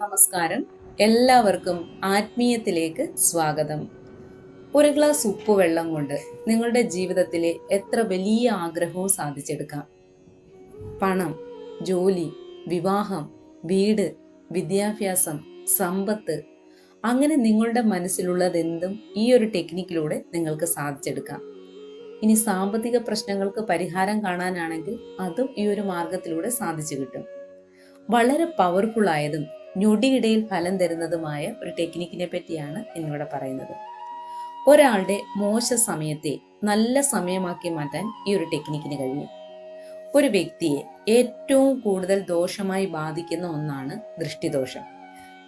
നമസ്കാരം. എല്ലാവർക്കും ആത്മീയത്തിലേക്ക് സ്വാഗതം. ഒരു ഗ്ലാസ് ഉപ്പ് വെള്ളം കൊണ്ട് നിങ്ങളുടെ ജീവിതത്തിലെ എത്ര വലിയ ആഗ്രഹവും സാധിച്ചെടുക്കാം. പണം ജോലി വിവാഹം വീട് വിദ്യാഭ്യാസം സമ്പത്ത് അങ്ങനെ നിങ്ങളുടെ മനസ്സിലുള്ളതെന്തും ഈ ഒരു ടെക്നിക്കിലൂടെ നിങ്ങൾക്ക് സാധിച്ചെടുക്കാം. ഇനി സാമ്പത്തിക പ്രശ്നങ്ങൾക്ക് പരിഹാരം കാണാനാണെങ്കിൽ അതും ഈ ഒരു മാർഗത്തിലൂടെ സാധിച്ചു കിട്ടും. വളരെ പവർഫുൾ ആയതും ഞൊടിയിടയിൽ ഫലം തരുന്നതുമായ ഒരു ടെക്നിക്കിനെ പറ്റിയാണ് ഇന്നിവിടെ പറയുന്നത്. ഒരാളുടെ മോശ സമയത്തെ നല്ല സമയമാക്കി മാറ്റാൻ ഈ ഒരു ടെക്നിക്കിന് കഴിയും ഒരു വ്യക്തിയെ ഏറ്റവും കൂടുതൽ ദോഷമായി ബാധിക്കുന്ന ഒന്നാണ് ദൃഷ്ടിദോഷം.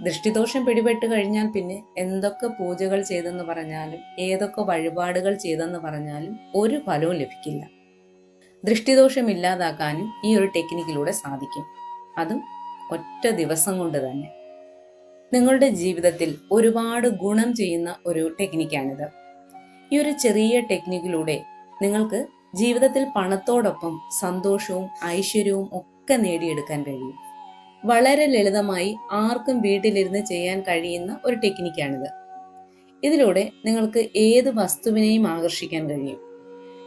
ദൃഷ്ടിദോഷം പിടിപെട്ട് കഴിഞ്ഞാൽ പിന്നെ എന്തൊക്കെ പൂജകൾ ചെയ്തെന്ന് പറഞ്ഞാലും ഏതൊക്കെ വഴിപാടുകൾ ചെയ്തെന്ന് പറഞ്ഞാലും ഒരു ഫലവും ലഭിക്കില്ല. ദൃഷ്ടിദോഷം ഇല്ലാതാക്കാനും ഈ ഒരു ടെക്നിക്കിലൂടെ സാധിക്കും. അതും ഒറ്റ ദിവസം കൊണ്ട് തന്നെ. നിങ്ങളുടെ ജീവിതത്തിൽ ഒരുപാട് ഗുണം ചെയ്യുന്ന ഒരു ടെക്നിക്കാണിത്. ഈ ഒരു ചെറിയ ടെക്നിക്കിലൂടെ നിങ്ങൾക്ക് ജീവിതത്തിൽ പണത്തോടൊപ്പം സന്തോഷവും ഐശ്വര്യവും ഒക്കെ നേടിയെടുക്കാൻ കഴിയും. വളരെ ലളിതമായി ആർക്കും വീട്ടിലിരുന്ന് ചെയ്യാൻ കഴിയുന്ന ഒരു ടെക്നിക്കാണിത്. ഇതിലൂടെ നിങ്ങൾക്ക് ഏത് വസ്തുവിനെയും ആകർഷിക്കാൻ കഴിയും.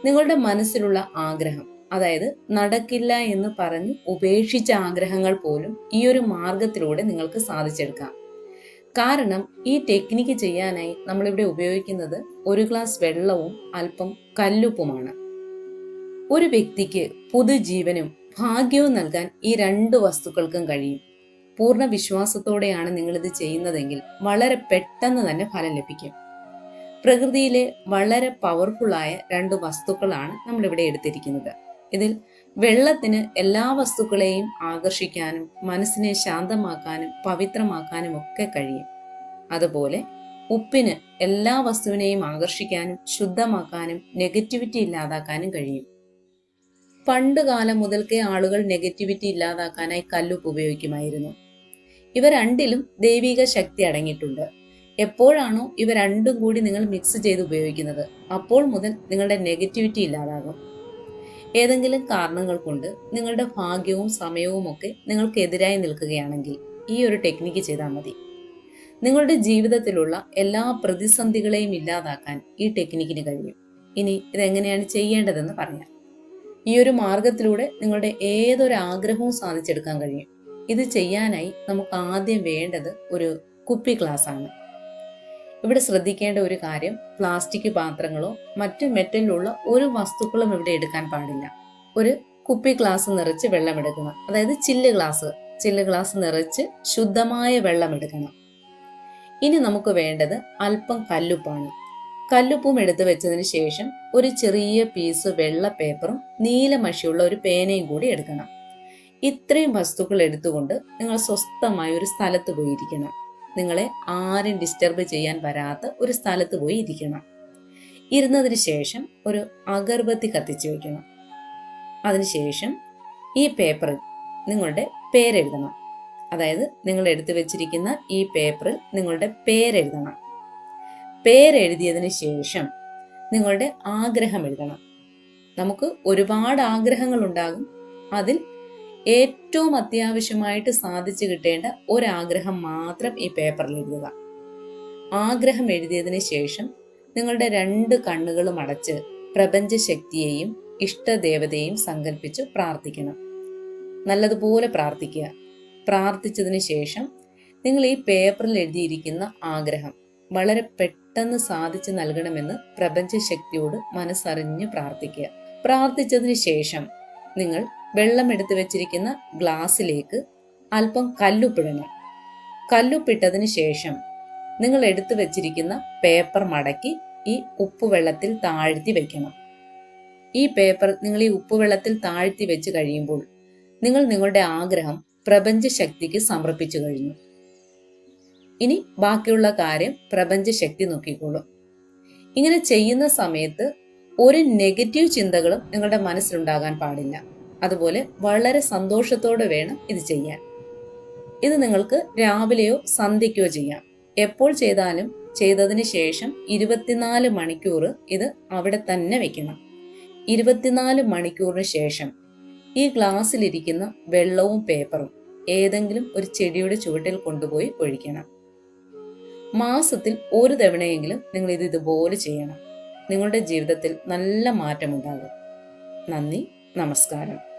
നിങ്ങളുടെ മനസ്സിലുള്ള ആഗ്രഹം അതായത് നടക്കില്ല എന്ന് പറഞ്ഞ് ഉപേക്ഷിച്ച ആഗ്രഹങ്ങൾ പോലും ഈ ഒരു മാർഗത്തിലൂടെ നിങ്ങൾക്ക് സാധിച്ചെടുക്കാം. കാരണം ഈ ടെക്നിക്ക് ചെയ്യാനായി നമ്മളിവിടെ ഉപയോഗിക്കുന്നത് ഒരു ഗ്ലാസ് വെള്ളവും അല്പം കല്ലുപ്പുമാണ്. ഒരു വ്യക്തിക്ക് പുതുജീവനും ഭാഗ്യവും നൽകാൻ ഈ രണ്ട് വസ്തുക്കൾക്കും കഴിയും. പൂർണ വിശ്വാസത്തോടെയാണ് നിങ്ങളിത് ചെയ്യുന്നതെങ്കിൽ വളരെ പെട്ടെന്ന് തന്നെ ഫലം ലഭിക്കും. പ്രകൃതിയിലെ വളരെ പവർഫുള്ളായ രണ്ട് വസ്തുക്കളാണ് നമ്മളിവിടെ എടുത്തിരിക്കുന്നത്. ഇതിൽ വെള്ളത്തിന് എല്ലാ വസ്തുക്കളെയും ആകർഷിക്കാനും മനസ്സിനെ ശാന്തമാക്കാനും പവിത്രമാക്കാനും ഒക്കെ കഴിയും. അതുപോലെ ഉപ്പിന് എല്ലാ വസ്തുവിനെയും ആകർഷിക്കാനും ശുദ്ധമാക്കാനും നെഗറ്റിവിറ്റി ഇല്ലാതാക്കാനും കഴിയും. പണ്ട് കാലം മുതൽക്കേ ആളുകൾ നെഗറ്റിവിറ്റി ഇല്ലാതാക്കാനായി കല്ലുപ്പ് ഉപയോഗിക്കുമായിരുന്നു. ഇവ രണ്ടിലും ദൈവിക ശക്തി അടങ്ങിയിട്ടുണ്ട്. എപ്പോഴാണോ ഇവ രണ്ടും കൂടി നിങ്ങൾ മിക്സ് ചെയ്ത് ഉപയോഗിക്കുന്നത് അപ്പോൾ മുതൽ നിങ്ങളുടെ നെഗറ്റിവിറ്റി ഇല്ലാതാകും. ഏതെങ്കിലും കാരണങ്ങൾ കൊണ്ട് നിങ്ങളുടെ ഭാഗ്യവും സമയവും ഒക്കെ നിങ്ങൾക്കെതിരായി നിൽക്കുകയാണെങ്കിൽ ഈ ഒരു ടെക്നിക്ക് ചെയ്താൽ മതി. നിങ്ങളുടെ ജീവിതത്തിലുള്ള എല്ലാ പ്രതിസന്ധികളെയും ഇല്ലാതാക്കാൻ ഈ ടെക്നിക്കിന് കഴിയും ഇനി ഇതെങ്ങനെയാണ് ചെയ്യേണ്ടതെന്ന് പറയാം. ഈ ഒരു മാർഗത്തിലൂടെ നിങ്ങളുടെ ഏതൊരു ആഗ്രഹവും സാധിച്ചെടുക്കാൻ കഴിയും. ഇത് ചെയ്യാനായി നമുക്ക് ആദ്യം വേണ്ടത് ഒരു കുപ്പി ഗ്ലാസ് ആണ് ഇവിടെ ശ്രദ്ധിക്കേണ്ട ഒരു കാര്യം പ്ലാസ്റ്റിക് പാത്രങ്ങളോ മറ്റു മെറ്റലിലുള്ള ഒരു വസ്തുക്കളും ഇവിടെ എടുക്കാൻ പാടില്ല. ഒരു കുപ്പി ഗ്ലാസ് നിറച്ച് വെള്ളം എടുക്കണം. അതായത് ചില്ല് ഗ്ലാസ് ചില്ല് ഗ്ലാസ് നിറച്ച് ശുദ്ധമായ വെള്ളം എടുക്കണം. ഇനി നമുക്ക് വേണ്ടത് അല്പം കല്ലുപ്പാണ്. കല്ലുപ്പും എടുത്തു വെച്ചതിന് ശേഷം ഒരു ചെറിയ പീസ് വെള്ള പേപ്പറും നീല മഷിയുള്ള ഒരു പേനയും കൂടി എടുക്കണം. ഇത്രയും വസ്തുക്കൾ എടുത്തുകൊണ്ട് നിങ്ങൾ സ്വസ്ഥമായ ഒരു സ്ഥലത്ത് പോയിരിക്കണം. നിങ്ങളെ ആരും ഡിസ്റ്റർബ് ചെയ്യാൻ വരാത്ത ഒരു സ്ഥലത്ത് പോയി ഇരിക്കണം. ഇരുന്നതിന് ശേഷം ഒരു അഗർബത്തി കത്തിച്ചു വയ്ക്കണം അതിനുശേഷം ഈ പേപ്പറിൽ നിങ്ങളുടെ പേരെഴുതണം അതായത് നിങ്ങൾ എടുത്തു വെച്ചിരിക്കുന്ന ഈ പേപ്പറിൽ നിങ്ങളുടെ പേരെഴുതണം പേരെഴുതിയതിന് ശേഷം നിങ്ങളുടെ ആഗ്രഹം എഴുതണം. നമുക്ക് ഒരുപാട് ആഗ്രഹങ്ങൾ ഉണ്ടാകും. അതിൽ ഏറ്റവും അത്യാവശ്യമായിട്ട് സാധിച്ചു കിട്ടേണ്ട ഒരാഗ്രഹം മാത്രം ഈ പേപ്പറിൽ എഴുതുക. ആഗ്രഹം എഴുതിയതിന് ശേഷം നിങ്ങളുടെ രണ്ട് കണ്ണുകളും അടച്ച് പ്രപഞ്ചശക്തിയെയും ഇഷ്ടദേവതയെയും സങ്കല്പിച്ച് പ്രാർത്ഥിക്കണം. നല്ലതുപോലെ പ്രാർത്ഥിക്കുക. പ്രാർത്ഥിച്ചതിന് ശേഷം നിങ്ങൾ ഈ പേപ്പറിൽ എഴുതിയിരിക്കുന്ന ആഗ്രഹം വളരെ പെട്ടെന്ന് സാധിച്ചു നൽകണമെന്ന് പ്രപഞ്ചശക്തിയോട് മനസ്സറിഞ്ഞ് പ്രാർത്ഥിക്കുക. പ്രാർത്ഥിച്ചതിന് ശേഷം നിങ്ങൾ വെള്ളം എടുത്തു വെച്ചിരിക്കുന്ന ഗ്ലാസ്സിലേക്ക് അല്പം കല്ലുപ്പിടണം. കല്ലുപ്പിട്ടതിന് ശേഷം നിങ്ങൾ എടുത്തു വെച്ചിരിക്കുന്ന പേപ്പർ മടക്കി ഈ ഉപ്പുവെള്ളത്തിൽ താഴ്ത്തി വെക്കണം. ഈ പേപ്പർ നിങ്ങൾ ഈ ഉപ്പുവെള്ളത്തിൽ താഴ്ത്തി വെച്ച് കഴിയുമ്പോൾ നിങ്ങൾ നിങ്ങളുടെ ആഗ്രഹം പ്രപഞ്ചശക്തിക്ക് സമർപ്പിച്ചു കഴിഞ്ഞു. ഇനി ബാക്കിയുള്ള കാര്യം പ്രപഞ്ച ശക്തി നോക്കിക്കോളും. ഇങ്ങനെ ചെയ്യുന്ന സമയത്ത് ഒരു നെഗറ്റീവ് ചിന്തകളും നിങ്ങളുടെ മനസ്സിലുണ്ടാകാൻ പാടില്ല. അതുപോലെ വളരെ സന്തോഷത്തോടെ വേണം ഇത് ചെയ്യാൻ. ഇത് നിങ്ങൾക്ക് രാവിലെയോ സന്ധ്യയ്ക്കോ ചെയ്യാം. എപ്പോൾ ചെയ്താലും ചെയ്തതിന് ശേഷം ഇരുപത്തിനാല് മണിക്കൂർ ഇത് അവിടെ തന്നെ വെക്കണം. ഇരുപത്തിനാല് മണിക്കൂറിന് ശേഷം ഈ ഗ്ലാസ്സിലിരിക്കുന്ന വെള്ളവും പേപ്പറും ഏതെങ്കിലും ഒരു ചെടിയുടെ ചുവട്ടിൽ കൊണ്ടുപോയി ഒഴിക്കണം. മാസത്തിൽ ഒരു തവണയെങ്കിലും നിങ്ങൾ ഇത് ഇതുപോലെ ചെയ്യണം. നിങ്ങളുടെ ജീവിതത്തിൽ നല്ല മാറ്റമുണ്ടാകും. നന്ദി നമസ്കാരം.